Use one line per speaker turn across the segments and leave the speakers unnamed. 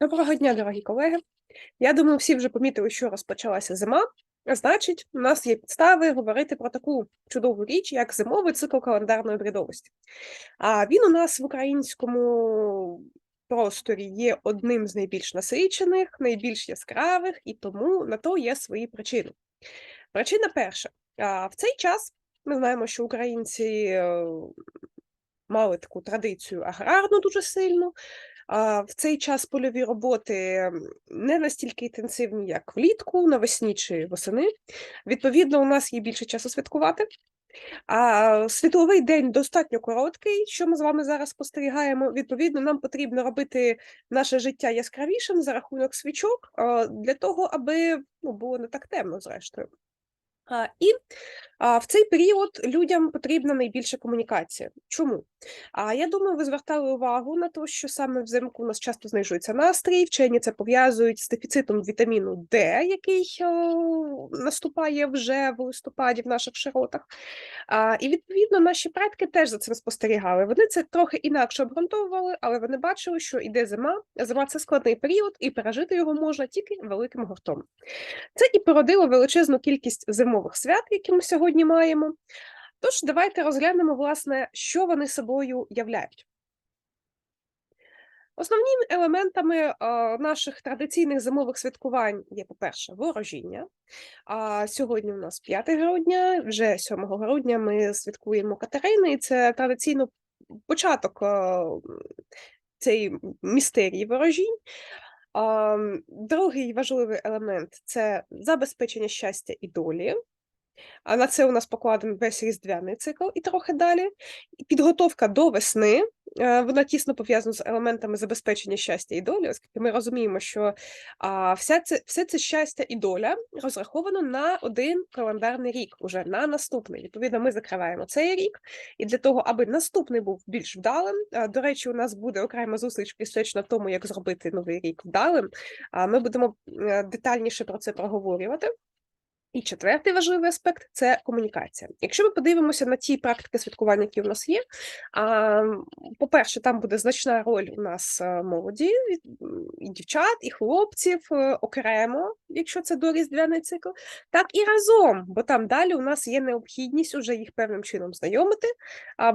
Доброго дня, дорогі колеги. Я думаю, всі вже помітили, що розпочалася зима. А Значить, у нас є підстави говорити про таку чудову річ, як зимовий цикл календарної обрядовості. А він у нас в українському просторі є одним з найбільш насичених, найбільш яскравих, і тому на то є свої причини. Причина перша: в цей час ми знаємо, що українці е, мали таку традицію аграрну дуже сильну. В цей час польові роботи не настільки інтенсивні, як влітку, навесні чи восени. Відповідно, у нас є більше часу святкувати. А світловий день достатньо короткий, що ми з вами зараз спостерігаємо. Відповідно, нам потрібно робити наше життя яскравішим за рахунок свічок для того, аби ну, було не так темно, зрештою. І в цей період людям потрібна найбільша комунікація. Чому? А я думаю, ви звертали увагу на те, що саме взимку у нас часто знижується настрій, вчені це пов'язують з дефіцитом вітаміну Д, який о, наступає вже в листопаді в наших широтах. А, І відповідно наші предки теж за цим спостерігали. Вони це трохи інакше обґрунтовували, але вони бачили, що іде зима. Зима це складний період, і пережити його можна тільки великим гуртом. Це і породило величезну кількість зимових свят, які ми сьогодні маємо. Тож, давайте розглянемо, власне, що вони собою являють. Основними елементами а, наших традиційних зимових святкувань є, по-перше, ворожіння. А сьогодні у нас 5 грудня, вже 7 грудня ми святкуємо Катерини, і це традиційно початок а, цієї містерії ворожінь. Другий важливий елемент це забезпечення щастя і долі. А на це у нас покладений весь різдвяний цикл і трохи далі. Підготовка до весни е, вона тісно пов'язана з елементами забезпечення щастя і долі, оскільки ми розуміємо, що вся це, все це щастя і доля розраховано на один календарний рік, уже на наступний. Відповідно, ми закриваємо цей рік, і для того, аби наступний був більш вдалим. До речі, у нас буде окрема зустріч присвячена тому, як зробити новий рік вдалим. Ми будемо е, детальніше про це проговорювати. І четвертий важливий аспект це комунікація. Якщо ми подивимося на ті практики святкування, які у нас є, по-перше, там буде значна роль у нас е, молоді, і дівчат, і хлопців е, окремо, якщо це доріздвяний цикл, так і разом, бо там далі у нас є необхідність уже їх певним чином знайомити.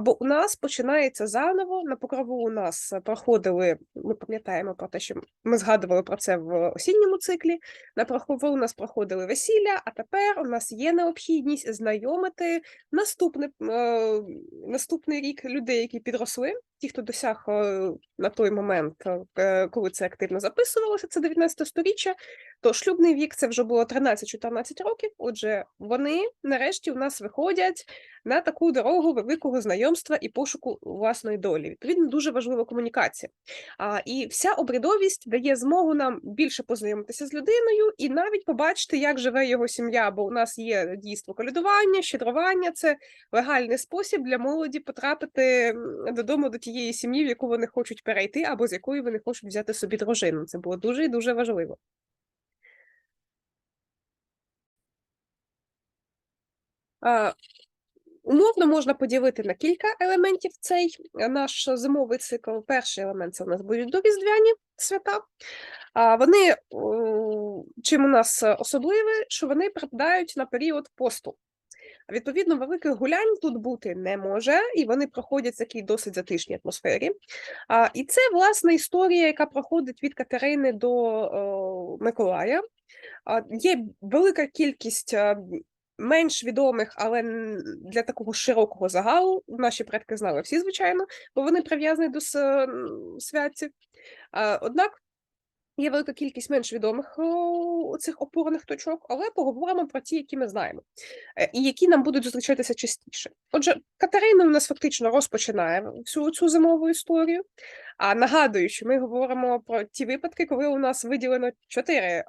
Бо у нас починається заново. На покрову у нас проходили, ми пам'ятаємо про те, що ми згадували про це в осінньому циклі. На покрову у нас проходили весілля. а у нас є необхідність знайомити наступний, е, наступний рік людей, які підросли, ті, хто досяг е, на той момент, е, коли це активно записувалося, це 19 сторіччя, то шлюбний вік це вже було 13-14 років. Отже, вони нарешті у нас виходять на таку дорогу великого знайомства і пошуку власної долі. Відповідно, дуже важлива комунікація. А, І вся обрядовість дає змогу нам більше познайомитися з людиною і навіть побачити, як живе його сім'я. Бо у нас є дійство колядування, щедрування це легальний спосіб для молоді потрапити додому до тієї сім'ї, в яку вони хочуть перейти, або з якої вони хочуть взяти собі дружину. Це було дуже і дуже важливо. Умовно можна поділити на кілька елементів цей е, наш зимовий цикл. Перший елемент це у нас будуть доріздвяні свята. А вони чим у нас особливі, що вони припадають на період посту. Відповідно, великих гулянь тут бути не може, і вони проходять в такій досить затишній атмосфері. А, І це власне історія, яка проходить від Катерини до о, Миколая. А, Є велика кількість менш відомих, але для такого широкого загалу наші предки знали всі, звичайно, бо вони прив'язані до святців. Однак є велика кількість менш відомих цих опорних точок, але поговоримо про ті, які ми знаємо, е, і які нам будуть зустрічатися частіше. Отже, Катерина у нас фактично розпочинає всю цю зимову історію. А нагадую, що ми говоримо про ті випадки, коли у нас виділено чотири е,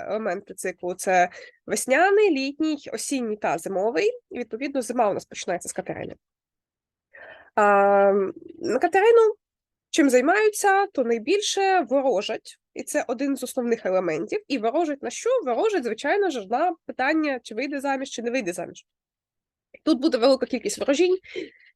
елементи циклу: це весняний, літній, осінній та зимовий. І відповідно зима у нас починається з Катерини. На Катерину чим займаються, то найбільше ворожать, і це один з основних елементів. І ворожать на що? Ворожать, звичайно ж, на питання, чи вийде заміж, чи не вийде заміж. Тут буде велика кількість ворожінь,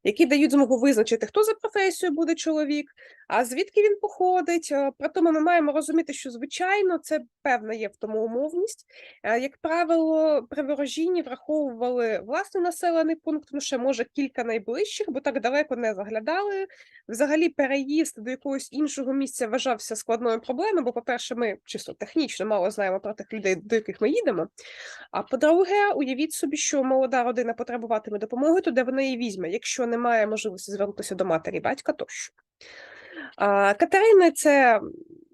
які дають змогу визначити, хто за професією буде чоловік, а звідки він походить. Е, При тому ми маємо розуміти, що звичайно це певна є в тому умовність. Е, Як правило, при ворожінні враховували власний населений пункт, ну ще може кілька найближчих, бо так далеко не заглядали. Взагалі, переїзд до якогось іншого місця вважався складною проблемою, бо, по-перше, ми чисто технічно мало знаємо про тих людей, до яких ми їдемо. А по-друге, уявіть собі, що молода родина потребуватиме допомоги, то де вона її візьме, якщо немає можливості звернутися до матері, батька тощо. Катерина це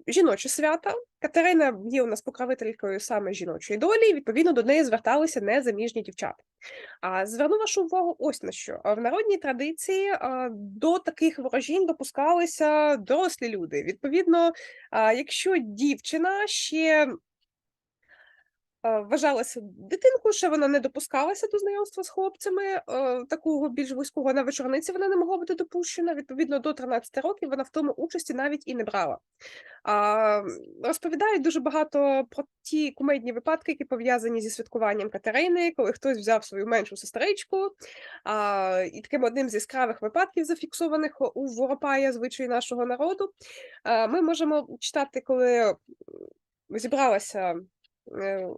жіноче свято. Катерина є у нас покровителькою саме жіночої долі, і відповідно до неї зверталися незаміжні дівчата. А зверну вашу увагу ось на що. В народній традиції до таких ворожінь допускалися дорослі люди. Відповідно, якщо дівчина ще вважалася дитинкою, ще вона не допускалася до знайомства з хлопцями, е, такого більш близького на вечорниці вона не могла бути допущена. Відповідно, до 13 років вона в тому участі навіть і не брала. Розповідають дуже багато про ті кумедні випадки, які пов'язані зі святкуванням Катерини, коли хтось взяв свою меншу сестричку. І таким одним з яскравих випадків, зафіксованих у Воропая, звичаї нашого народу, ми можемо читати, коли зібралася е,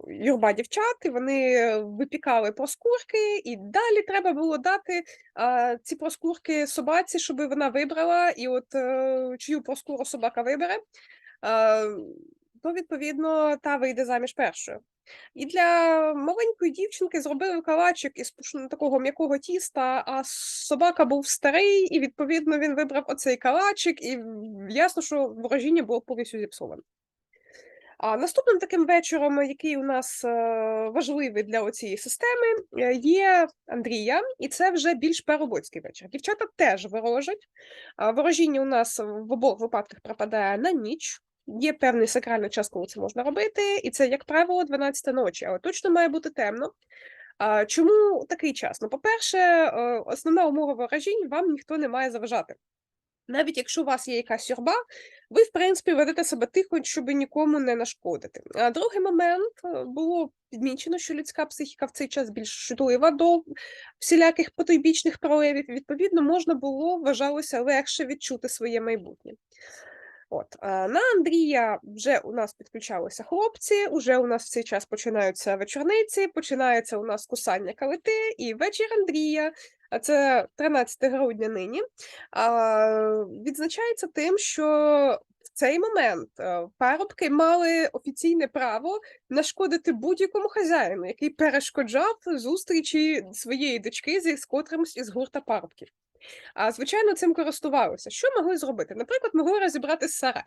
юрба дівчат, і вони випікали проскурки, і далі треба було дати а, ці проскурки собаці, щоб вона вибрала, і от е, чию проскуру собака вибере, а, то відповідно та вийде заміж першою. І для маленької дівчинки зробили калачик із пушн- такого м'якого тіста, а собака був старий, і відповідно він вибрав оцей калачик, і ясно, що ворожіння було повністю зіпсоване. А наступним таким вечором, який у нас е, важливий для цієї системи, е, є Андрія, і це вже більш переробоцький вечір. Дівчата теж ворожать. Ворожіння у нас в обох випадках припадає на ніч. Є певний сакральний час, коли це можна робити, і це, як правило, 12 ночі, але точно має бути темно. Чому такий час? Ну, по-перше, е, основна умова ворожінь вам ніхто не має заважати. Навіть якщо у вас є якась юрба, ви, в принципі, ведете себе тихо, щоб нікому не нашкодити. А другий момент е, було підмічено, що людська психіка в цей час більш чутлива до всіляких потойбічних проявів. Відповідно, можна було, вважалося, легше відчути своє майбутнє. От на Андрія вже у нас підключалися хлопці. Уже у нас в цей час починаються вечорниці, починається у нас кусання калити і вечір Андрія. А це 13 грудня нині. Відзначається тим, що в цей момент е, парубки мали офіційне право нашкодити будь-якому хазяїну, який перешкоджав зустрічі своєї дочки з котримось із гурта парубків. А звичайно, цим користувалися. Що могли зробити? Наприклад, могли розібрати сарай,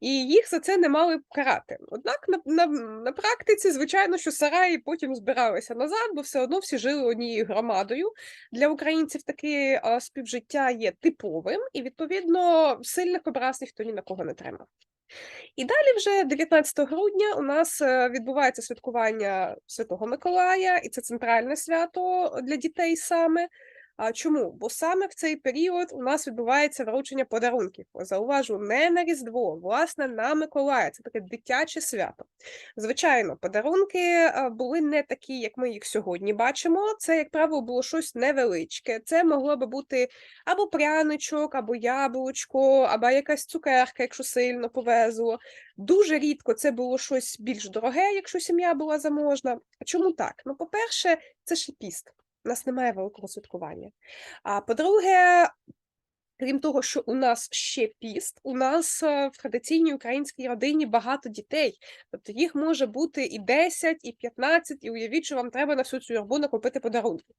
і їх за це не мали карати. Однак на, на, на практиці, звичайно, що сараї потім збиралися назад, бо все одно всі жили однією громадою. Для українців таке співжиття є типовим, і відповідно сильних образ ніхто ні на кого не тримав. І далі, вже 19 грудня, у нас е, відбувається святкування Святого Миколая, і це центральне свято для дітей саме. А чому? Бо саме в цей період у нас відбувається вручення подарунків. Зауважу, не на Різдво, власне, на Миколая. Це таке дитяче свято. Звичайно, подарунки були не такі, як ми їх сьогодні бачимо. Це, як правило, було щось невеличке. Це могло би бути або пряничок, або яблучко, або якась цукерка, якщо сильно повезло. Дуже рідко це було щось більш дороге, якщо сім'я була заможна. А чому так? Ну, по-перше, це ще піст. У нас немає великого святкування. А по-друге, крім того, що у нас ще піст, у нас е, в традиційній українській родині багато дітей. Тобто їх може бути і 10, і 15, і уявіть, що вам треба на всю цю юрбу накупити подарунки.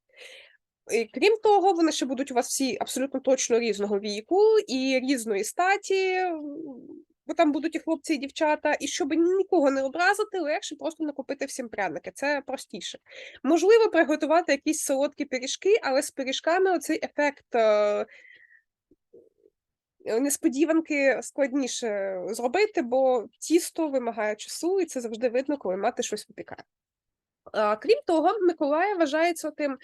І крім того, вони ще будуть у вас всі абсолютно точно різного віку і різної статі, бо там будуть і хлопці, і дівчата, і щоб нікого не образити, легше просто накупити всім пряники. Це простіше. Можливо, приготувати якісь солодкі пиріжки, але з пиріжками оцей ефект. е, е, Несподіванки складніше зробити, бо тісто вимагає часу, і це завжди видно, коли мати щось випікає. Крім того, Миколая вважається тим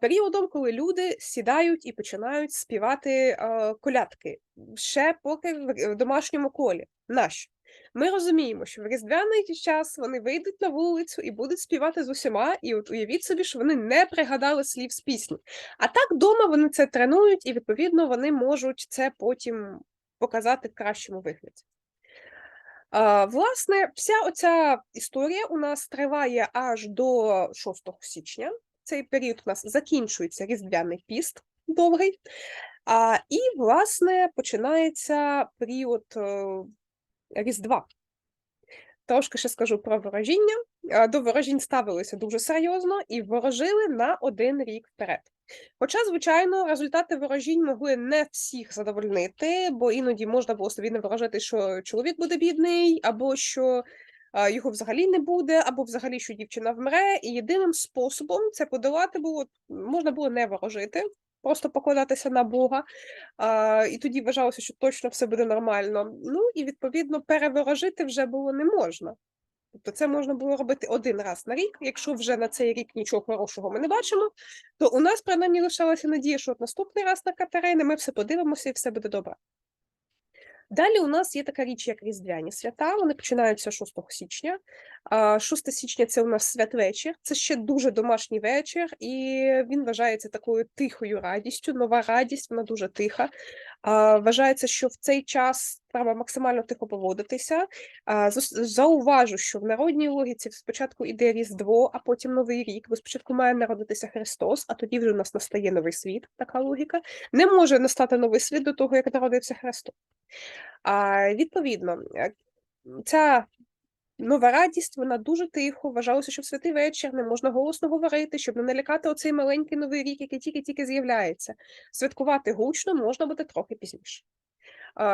періодом, коли люди сідають і починають співати колядки ще поки в домашньому колі. Нащо? Ми розуміємо, що в різдвяний час вони вийдуть на вулицю і будуть співати з усіма, і от уявіть собі, що вони не пригадали слів з пісні. А так вдома вони це тренують, і відповідно вони можуть це потім показати в кращому вигляді. А, Власне, вся оця історія у нас триває аж до 6 січня. Цей період у нас закінчується різдвяний піст довгий. А, І, власне, починається період е, Різдва. Трошки ще скажу про ворожіння. До ворожінь ставилися дуже серйозно і ворожили на один рік вперед. Хоча, звичайно, результати ворожінь могли не всіх задовольнити, бо іноді можна було собі не ворожити, що чоловік буде бідний, або що його взагалі не буде, або взагалі що дівчина вмре. І єдиним способом це подолати було можна було не ворожити, просто покладатися на Бога, і тоді вважалося, що точно все буде нормально. Ну і відповідно переворожити вже було не можна. Тобто це можна було робити один раз на рік. Якщо вже на цей рік нічого хорошого ми не бачимо, то у нас принаймні лишалася надія, що от наступний раз на Катерини ми все подивимося і все буде добре. Далі у нас є така річ, як Різдвяні свята. Вони починаються 6 січня. 6 січня це у нас святвечір. Це ще дуже домашній вечір, і він вважається такою тихою радістю. Нова радість, вона дуже тиха. Вважається, що в цей час треба максимально тихо поводитися. Зауважу, що в народній логіці спочатку іде Різдво, а потім Новий рік, бо спочатку має народитися Христос, а тоді вже у нас настає новий світ. Така логіка. Не може настати новий світ до того, як народився Христос. А відповідно, е, ця нова радість, вона дуже тихо. Вважалося, що в святий вечір не можна голосно говорити, щоб не налякати оцей маленький новий рік, який тільки-тільки з'являється. Святкувати гучно можна буде трохи пізніше.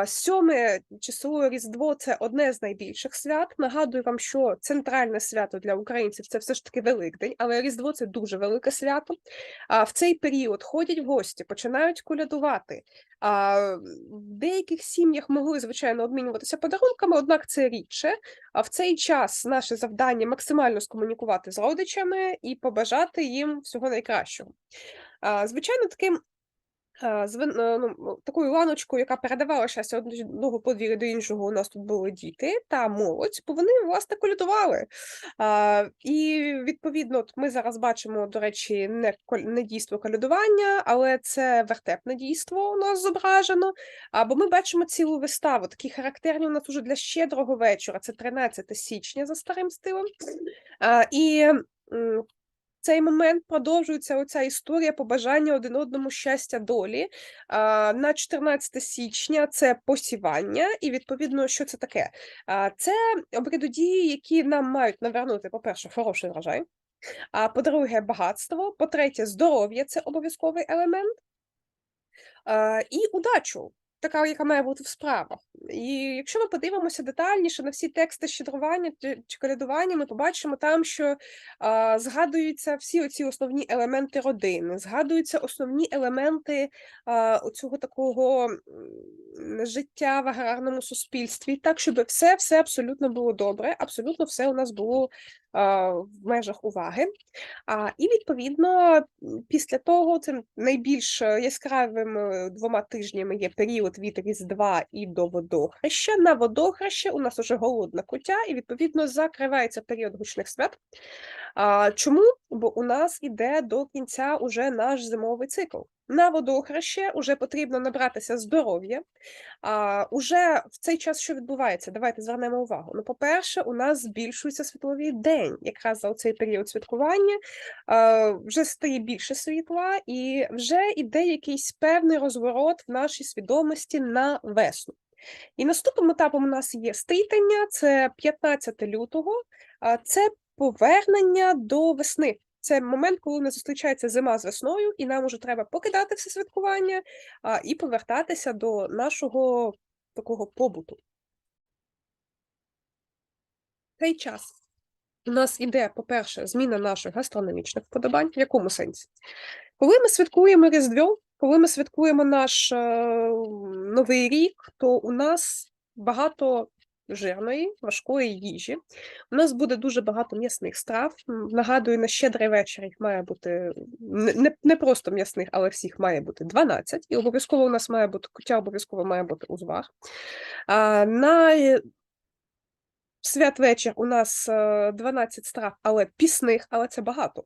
Сьоме число Різдво це одне з найбільших свят. Нагадую вам, що центральне свято для українців це все ж таки Великдень, але Різдво це дуже велике свято. А в цей період ходять в гості, починають колядувати. А в деяких сім'ях могли, звичайно, обмінюватися подарунками, однак це рідше. А в цей час наше завдання максимально скомунікувати з родичами і побажати їм всього найкращого. Звичайно, таким ну, такою ланочкою, яка передавалася з одного подвір'я до іншого, у нас тут були діти та молодь, бо вони власне колядували. А, І відповідно, от ми зараз бачимо, до речі, не не дійство колядування, але це вертепне дійство у нас зображено. А, Бо ми бачимо цілу виставу. Такі характерні у нас уже для щедрого вечора. Це 13 січня за старим стилем. А, І цей момент продовжується оця історія побажання один одному щастя долі. На 14 січня це посівання, і відповідно, що це таке? Це обрядодії, які нам мають навернути, по-перше, хороший врожай, а по-друге, багатство, по-третє, здоров'я це обов'язковий елемент. І удачу така, яка має бути в справах. І якщо ми подивимося детальніше на всі тексти щедрування чи колядування, ми побачимо там, що а, згадуються всі оці основні елементи родини, згадуються основні елементи а, оцього такого життя в аграрному суспільстві, так, щоб все все абсолютно було добре, абсолютно все у нас було в межах уваги. А, І відповідно після того цим найбільш яскравим двома тижнями є період від Різдва і до водохреща. На водохреще у нас уже голодна кутя, і відповідно закривається період гучних свят. А, Чому? Бо у нас іде до кінця уже наш зимовий цикл. На водохреще вже потрібно набратися здоров'я. А уже в цей час що відбувається? Давайте звернемо увагу. Ну, по-перше, у нас збільшується світловий день, якраз за цей період святкування а, вже стає більше світла, і вже іде якийсь певний розворот в нашій свідомості на весну. І наступним етапом у нас є стрітання, це 15 лютого, це повернення до весни. Це момент, коли не зустрічається зима з весною, і нам уже треба покидати все святкування а, і повертатися до нашого такого побуту. Цей час у нас іде, по-перше, зміна наших гастрономічних вподобань. В якому сенсі? Коли ми святкуємо Різдво, коли ми святкуємо наш е, Новий рік, то у нас багато жирної, важкої їжі. У нас буде дуже багато м'ясних страв. Нагадую, на щедрий вечір їх має бути не не просто м'ясних, але всіх має бути 12. І обов'язково у нас має бути, кутя обов'язково має бути узвар. А, На святвечір у нас е, 12 страв, але пісних, але це багато.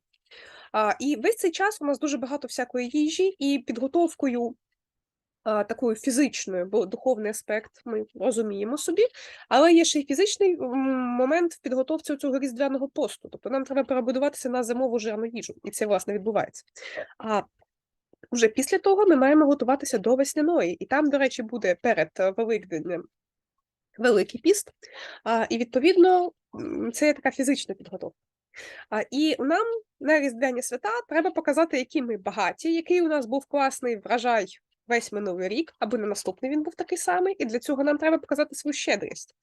А, і весь цей час у нас дуже багато всякої їжі, і підготовкою такою фізичною, бо духовний аспект ми розуміємо собі, але є ще й фізичний момент в підготовці цього різдвяного посту. Тобто нам треба перебудуватися на зимову жирну їжу, і це власне відбувається. А вже після того ми маємо готуватися до весняної, і там, до речі, буде перед е, Великденем Великий піст, а, і відповідно це є така фізична підготовка. А, і нам на різдвяні свята треба показати, які ми багаті, який у нас був класний врожай весь минулий рік, аби на наступний він був такий самий, і для цього нам треба показати свою щедрість.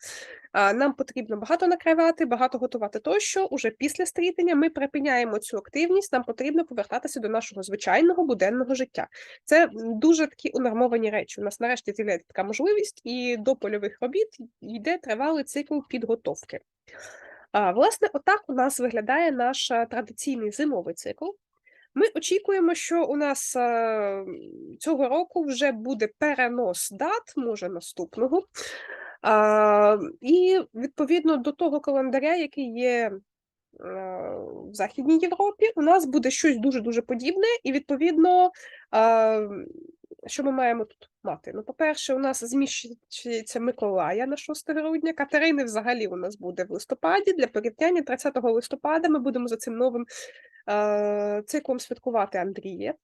Нам потрібно багато накривати, багато готувати тощо. Уже після стрітення ми припиняємо цю активність, нам потрібно повертатися до нашого звичайного буденного життя. Це дуже такі унормовані речі. У нас нарешті з'являється така можливість, і до польових робіт йде тривалий цикл підготовки. Власне, отак у нас виглядає наш традиційний зимовий цикл. Ми очікуємо, що у нас е, цього року вже буде перенос дат, може наступного. І відповідно до того календаря, який є е, в Західній Європі, у нас буде щось дуже-дуже подібне, і відповідно, е, що ми маємо тут мати? Ну, по-перше, у нас зміщується Миколая на 6 грудня. Катерини взагалі у нас буде в листопаді. Для порівняння 30 листопада ми будемо за цим новим е, циклом святкувати Андрія.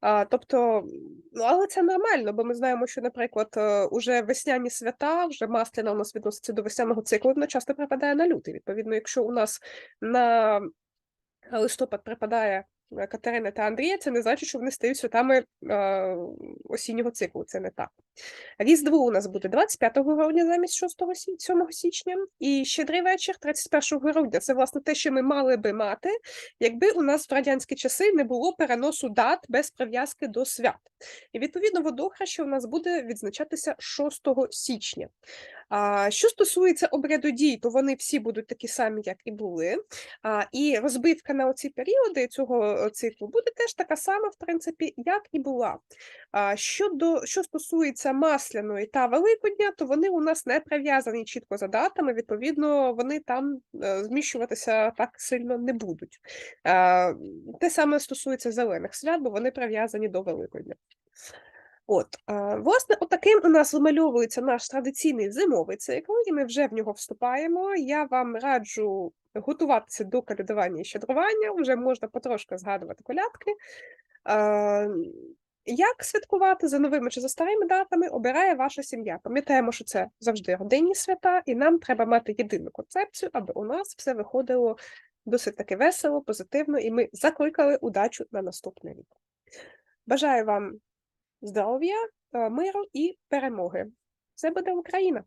А, тобто, ну, але це нормально, бо ми знаємо, що, наприклад, е, уже весняні свята, вже масляна у нас відноситься до весняного циклу, воно часто припадає на лютий. Відповідно, якщо у нас на листопад припадає е, Катерина та Андрія, це не значить, що вони стають святами е, осіннього циклу. Це не так. Різдво у нас буде 25 грудня замість 6 7 січня, і щедрий вечір 31 грудня. Це власне те, що ми мали би мати, якби у нас в радянські часи не було переносу дат без прив'язки до свят. І відповідно водохреща у нас буде відзначатися 6 січня. А, що стосується обряду дій, то вони всі будуть такі самі, як і були. А, і розбивка на оці періоди цього е, циклу буде теж така сама, в принципі, як і була. А, щодо, що стосується масляної та Великодня, то вони у нас не прив'язані чітко за датами, відповідно, вони там е, зміщуватися так сильно не будуть. А, те саме стосується зелених свят, бо вони прив'язані до Великодня. От, власне, отаким у нас вимальовується наш традиційний зимовий цикл, і ми вже в нього вступаємо. Я вам раджу готуватися до колядування і щедрування, вже можна потрошки згадувати колядки. Як святкувати за новими чи за старими датами, обирає ваша сім'я. Пам'ятаємо, що це завжди родинні свята, і нам треба мати єдину концепцію, аби у нас все виходило досить таки весело, позитивно, і ми закликали удачу на наступний рік. Бажаю вам здоров'я, е, миру і перемоги. Це буде Україна!